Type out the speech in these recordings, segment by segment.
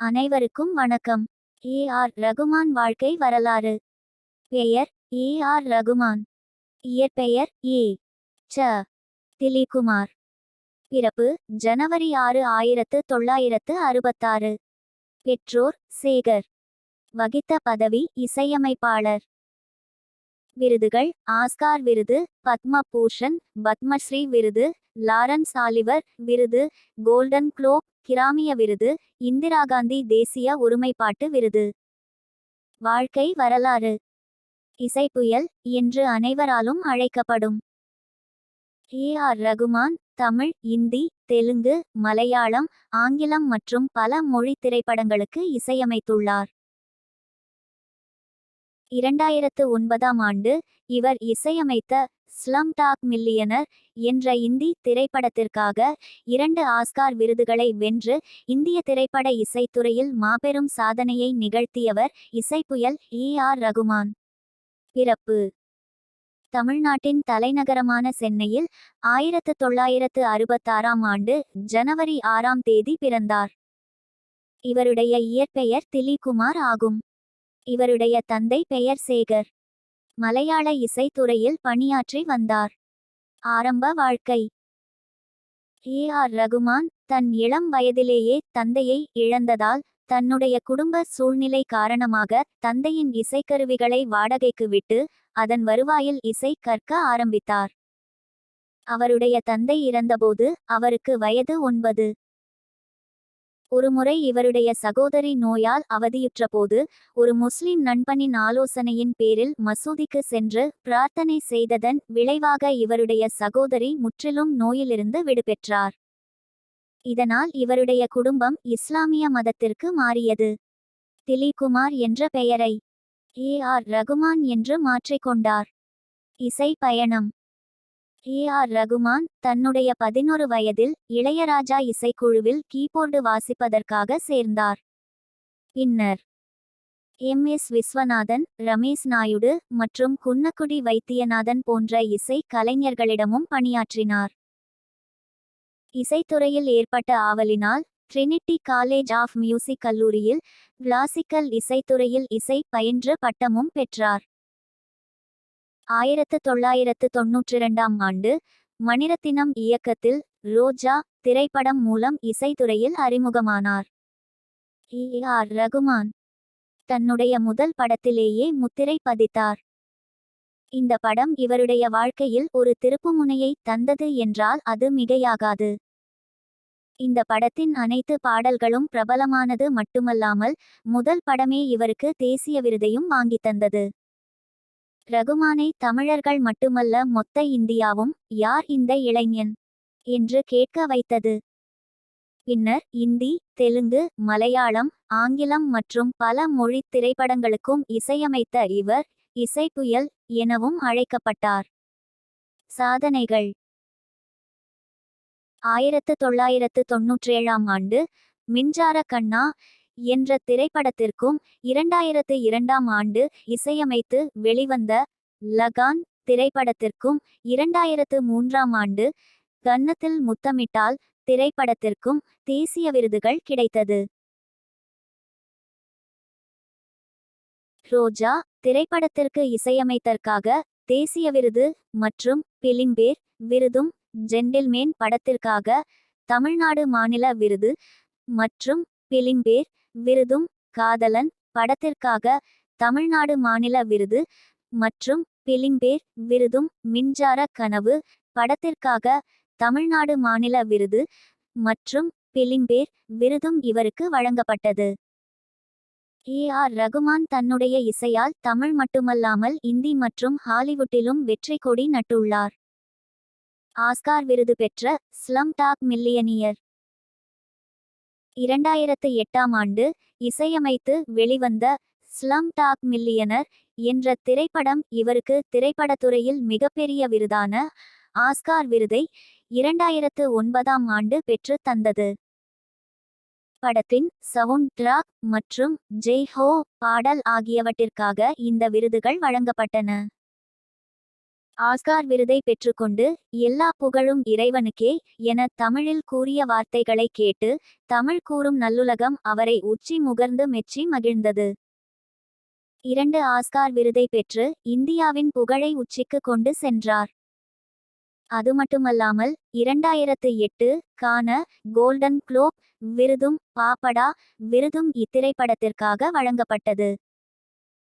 அனைவருக்கும் வணக்கம். ஏ. ஆர். ரகுமான் வாழ்க்கை வரலாறு. பெயர் ஏ. ஆர். ரகுமான். இயற்பெயர் ஏ. ச. திலிகுமார். பிறப்பு ஜனவரி ஆறு ஆயிரத்து தொள்ளாயிரத்து அறுபத்தாறு. பெற்றோர் சேகர். வகித்த பதவி இசையமைப்பாளர். விருதுகள் ஆஸ்கார் விருது பத்ம பூஷன் பத்மஸ்ரீ விருது லாரன்ஸ் ஆலிவர் விருது கோல்டன் குளோப் கிராமிய விருது இந்திரா காந்தி தேசிய ஒருமைப்பாட்டு விருது. வாழ்க்கை வரலாறு. இசைப்புயல் என்று அனைவராலும் அழைக்கப்படும். ஏ ஆர் ரகுமான் தமிழ் இந்தி தெலுங்கு மலையாளம் ஆங்கிலம் மற்றும் பல மொழி திரைப்படங்களுக்கு இசையமைத்துள்ளார். இரண்டாயிரத்து ஒன்பதாம் ஆண்டு இவர் இசையமைத்த ஸ்லம் டாக் மில்லியனர் என்ற இந்தி திரைப்படத்திற்காக இரண்டு ஆஸ்கார் விருதுகளை வென்று இந்திய திரைப்பட இசைத்துறையில் மாபெரும் சாதனையை நிகழ்த்தியவர் இசைப்புயல் ஏ ஆர் ரகுமான். பிறப்பு. தமிழ்நாட்டின் தலைநகரமான சென்னையில் ஆயிரத்து தொள்ளாயிரத்து அறுபத்தாறாம் ஆண்டு ஜனவரி ஆறாம் தேதி பிறந்தார். இவருடைய இயற்பெயர் திலீகுமார் ஆகும். இவருடைய தந்தை பெயர் சேகர். மலையாள இசைத்துறையில் பணியாற்றி வந்தார். ஆரம்ப வாழ்க்கை. ஏ ஆர் ரகுமான் தன் இளம் வயதிலேயே தந்தையை இழந்ததால் தன்னுடைய குடும்ப சூழ்நிலை காரணமாக தந்தையின் இசைக்கருவிகளை வாடகைக்கு விட்டு அதன் வருவாயில் இசை கற்க ஆரம்பித்தார். அவருடைய தந்தை இறந்தபோது அவருக்கு வயது ஒன்பது. ஒருமுறை இவருடைய சகோதரி நோயால் அவதியுற்றபோது ஒரு முஸ்லிம் நண்பனின் ஆலோசனையின் பேரில் மசூதிக்கு சென்று பிரார்த்தனை செய்ததன் விளைவாக இவருடைய சகோதரி முற்றிலும் நோயிலிருந்து விடுபெற்றார். இதனால் இவருடைய குடும்பம் இஸ்லாமிய மதத்திற்கு மாறியது. திலிகுமார் என்ற பெயரை ஏ. ஆர். ரகுமான் என்று மாற்றிக்கொண்டார். இசை பயணம். ஏ ஆர் ரகுமான் தன்னுடைய பதினொரு வயதில் இளையராஜா இசைக்குழுவில் கீபோர்டு வாசிப்பதற்காக சேர்ந்தார். பின்னர் எம் எஸ் விஸ்வநாதன் ரமேஷ் நாயுடு மற்றும் குன்னக்குடி வைத்தியநாதன் போன்ற இசை கலைஞர்களிடமும் பணியாற்றினார். இசைத்துறையில் ஏற்பட்ட ஆவலினால் ட்ரினிட்டி காலேஜ் ஆஃப் மியூசிக் கல்லூரியில் கிளாசிக்கல் இசைத்துறையில் இசை பயின்று பட்டமும் பெற்றார். ஆயிரத்து தொள்ளாயிரத்து தொன்னூற்றி இரண்டாம் ஆண்டு மணிரத்தினம் இயக்கத்தில் ரோஜா திரைப்படம் மூலம் இசைத்துறையில் அறிமுகமானார். ஏ ஆர். ரகுமான் தன்னுடைய முதல் படத்திலேயே முத்திரை பதித்தார். இந்த படம் இவருடைய வாழ்க்கையில் ஒரு திருப்புமுனையை தந்தது என்றால் அது மிகையாகாது. இந்த படத்தின் அனைத்து பாடல்களும் பிரபலமானது மட்டுமல்லாமல் முதல் படமே இவருக்கு தேசிய விருதையும் வாங்கித் தந்தது. ரகுமானை தமிழர்கள் மட்டுமல்ல மொத்த இந்தியாவும் யார் இந்த இளைஞன் என்று கேட்க வைத்தது. பின்னர் இந்தி தெலுங்கு மலையாளம் ஆங்கிலம் மற்றும் பல மொழி திரைப்படங்களுக்கும் இசையமைத்த இவர் இசைப்புயல் எனவும் அழைக்கப்பட்டார். சாதனைகள். ஆயிரத்து தொள்ளாயிரத்து தொன்னூற்றேழாம் ஆண்டு மின்சார கண்ணா என்ற திரைப்படத்திற்கும் இரண்டாயிரத்து இரண்டாம் ஆண்டு இசையமைத்து வெளிவந்த லகான் திரைப்படத்திற்கும் இரண்டாயிரத்து மூன்றாம் ஆண்டு கன்னத்தில் முத்தமிட்டால் திரைப்படத்திற்கும் தேசிய விருதுகள் கிடைத்தது. ரோஜா திரைப்படத்திற்கு இசையமைத்தற்காக தேசிய விருது மற்றும் பிலிம்பேர் விருதும் ஜென்டில்மேன் படத்திற்காக தமிழ்நாடு மாநில விருது மற்றும் பிலிம்பேர் விருதும் காதலன் படத்திற்காக தமிழ்நாடு மாநில விருது மற்றும் பிலிம்பேர் விருதும் மின்சார கனவு படத்திற்காக தமிழ்நாடு மாநில விருது மற்றும் பிலிம்பேர் விருதும் இவருக்கு வழங்கப்பட்டது. ஏ. ஆர். ரகுமான் தன்னுடைய இசையால் தமிழ் மட்டுமல்லாமல் இந்தி மற்றும் ஹாலிவுட்டிலும் வெற்றி கொடி நட்டுள்ளார். ஆஸ்கார் விருது பெற்ற ஸ்லம் டாக் மில்லியனியர். இரண்டாயிரத்து எட்டாம் ஆண்டு இசையமைத்து வெளிவந்த ஸ்லம் டாக் மில்லியனர் என்ற திரைப்படம் இவருக்கு திரைப்படத்துறையில் மிகப்பெரிய விருதான ஆஸ்கார் விருதை இரண்டாயிரத்து ஒன்பதாம் ஆண்டு பெற்று தந்தது. படத்தின் சவுண்ட் ட்ராக் மற்றும் ஜெய் ஹோ பாடல் ஆகியவற்றிற்காக இந்த விருதுகள் வழங்கப்பட்டன. ஆஸ்கார் விருதை பெற்றுக்கொண்டு எல்லா புகழும் இறைவனுக்கே என தமிழில் கூறிய வார்த்தைகளை கேட்டு தமிழ் கூறும் நல்லுலகம் அவரை உச்சி முகர்ந்து மெச்சி மகிழ்ந்தது. இரண்டு ஆஸ்கார் விருதை பெற்று இந்தியாவின் புகழை உச்சிக்கு கொண்டு சென்றார். அது மட்டுமல்லாமல் இரண்டாயிரத்து எட்டு கான கோல்டன் குளோப் விருதும் பாப்படா விருதும் இத்திரைப்படத்திற்காக வழங்கப்பட்டது.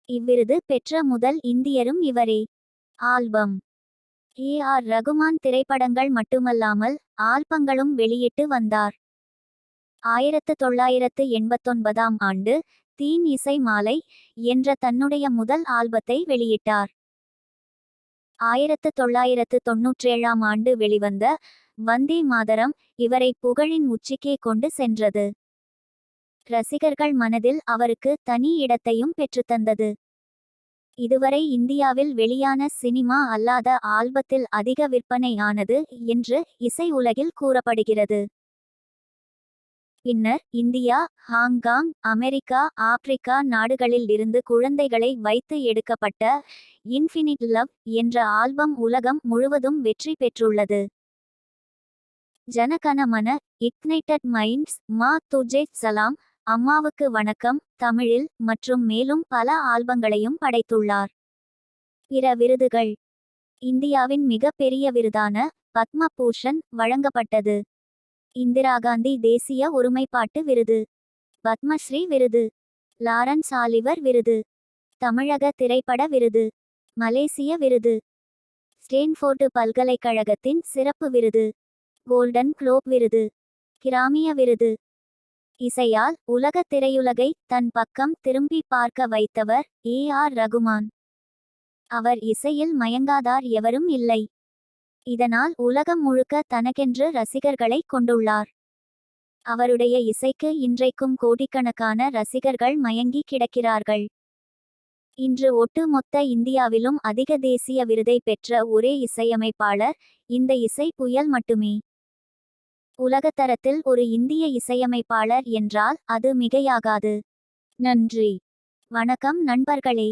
இவ்விருது பெற்ற முதல் இந்தியரும் இவரே. ஆல்பம். ஏ ஆர் ரகுமான் திரைப்படங்கள் மட்டுமல்லாமல் ஆல்பங்களும் வெளியிட்டு வந்தார். ஆயிரத்து தொள்ளாயிரத்து எண்பத்தொன்பதாம் ஆண்டு தீன் இசை மாலை என்ற தன்னுடைய முதல் ஆல்பத்தை வெளியிட்டார். ஆயிரத்து தொள்ளாயிரத்து தொன்னூற்றேழாம் ஆண்டு வெளிவந்த வந்தே மாதரம் இவரை புகழின் உச்சிக்கே கொண்டு சென்றது. ரசிகர்கள் மனதில் அவருக்கு தனி இடத்தையும் பெற்றுத்தந்தது. இதுவரை இந்தியாவில் வெளியான சினிமா அல்லாத ஆல்பத்தில் அதிக விற்பனை ஆனது என்று இசை உலகில் கூறப்படுகிறது. பின்னர் இந்தியா ஹாங்காங் அமெரிக்கா ஆப்பிரிக்கா நாடுகளில் இருந்து குழந்தைகளை வைத்து எடுக்கப்பட்ட இன்ஃபினிட் லவ் என்ற ஆல்பம் உலகம் முழுவதும் வெற்றி பெற்றுள்ளது. ஜனகனமன இக்னைட்டட் மைண்ட்ஸ் மா துஜே சலாம் அம்மாவுக்கு வணக்கம் தமிழில் மற்றும் மேலும் பல ஆல்பங்களையும் படைத்துள்ளார். பிற விருதுகள். இந்தியாவின் மிகப்பெரிய விருதான பத்ம பூஷன் வழங்கப்பட்டது. இந்திரா காந்தி தேசிய ஒருமைப்பாட்டு விருது. பத்மஸ்ரீ விருது. லாரன்ஸ் ஆலிவர் விருது. தமிழக திரைப்பட விருது. மலேசிய விருது. ஸ்டேன்ஃபோர்டு பல்கலைக்கழகத்தின் சிறப்பு விருது. கோல்டன் குளோப் விருது. கிராமிய விருது. இசையால் உலக திரையுலகை தன் பக்கம் திரும்பி பார்க்க வைத்தவர் ஏ ஆர் ரகுமான். அவர் இசையில் மயங்காதார் எவரும் இல்லை. இதனால் உலகம் முழுக்க தனக்கென்று ரசிகர்களை கொண்டுள்ளார். அவருடைய இசைக்கு இன்றைக்கும் கோடிக்கணக்கான ரசிகர்கள் மயங்கி கிடக்கிறார்கள். இன்று ஒட்டுமொத்த இந்தியாவிலும் அதிக தேசிய விருதை பெற்ற ஒரே இசையமைப்பாளர் இந்த இசை புயல் மட்டுமே. உலகத்தரத்தில் ஒரு இந்திய இசையமைப்பாளர் என்றால் அது மிகையாகாது. நன்றி. வணக்கம் நண்பர்களே.